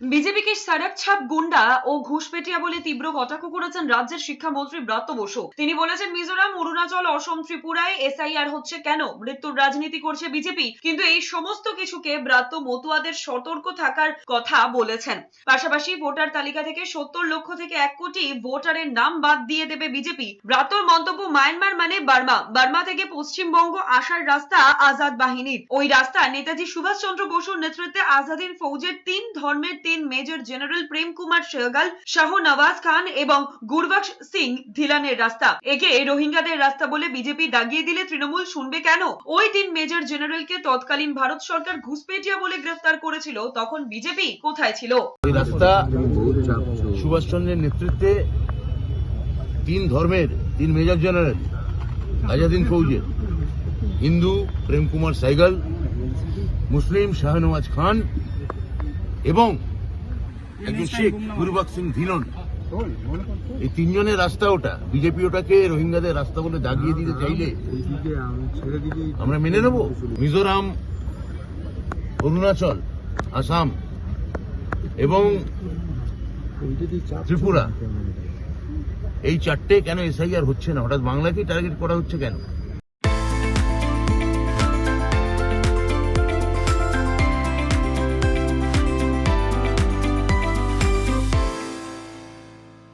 বিজেপিকে গুন্ডা ও বলে তীব্র কটাক্ষ করেছেন রাজ্যের শিক্ষামন্ত্রী ব্রাত্য বসু। তিনি বলেছেন, মিজোরাম, অরুণাচল, অসম, ত্রিপুরায় এসআইআর হচ্ছে কেন? মৃত্যুর রাজনীতি করছে বিজেপি। কিন্তু এই সমস্ত কিছুকে মতুয়াদের সতর্ক থাকার কথা বলেছেন। পাশাপাশি ভোটার তালিকা থেকে সত্তর লক্ষ থেকে এক কোটি ভোটারের নাম বাদ দিয়ে দেবে বিজেপি। ব্রাত্যর মন্তব্য মায়ানমার মানে বার্মা। বার্মা থেকে পশ্চিমবঙ্গ আসার রাস্তা আজাদ বাহিনীর। ওই রাস্তা নেতাজি সুভাষচন্দ্র বসুর নেতৃত্বে আজাদিন ফৌজের তিন ধর্মের মেজর জেনারেল প্রেম কুমার সেহগাল, শাহ নওয়াজ খান এবং গুরবক্স সিং ধিলানের রাস্তা। একে রোহিঙ্গাদের রাস্তা বলে বিজেপি দাগিয়ে দিলে তৃণমূল শুনবে কেন? ওই তিন মেজর জেনারেলকে তৎকালীন ভারত সরকার ঘুষপেটিয়া বলে গ্রেফতার করেছিল, তখন বিজেপি কোথায় ছিল? রাস্তা সুভাষচন্দ্রের নেতৃত্বে তিন ধর্মের, তিন মেজর জেনারেল আজাদিন ফৌজের। হিন্দু প্রেম কুমার সাইগাল মুসলিম শাহনওয়াজ খান এবং একজন শেখ গুরুবাক সিং ধিলন এই তিনজনের রাস্তা ওটা। বিজেপি ওটাকে রোহিঙ্গাদের রাস্তা বলে দাগিয়ে দিতে চাইলে আমরা মেনে নেব? মিজোরাম অরুণাচল আসাম এবং ত্রিপুরা। এই চারটে কেন এসআইআর হচ্ছে না? হঠাৎ বাংলাকেই টার্গেট করা হচ্ছে কেন?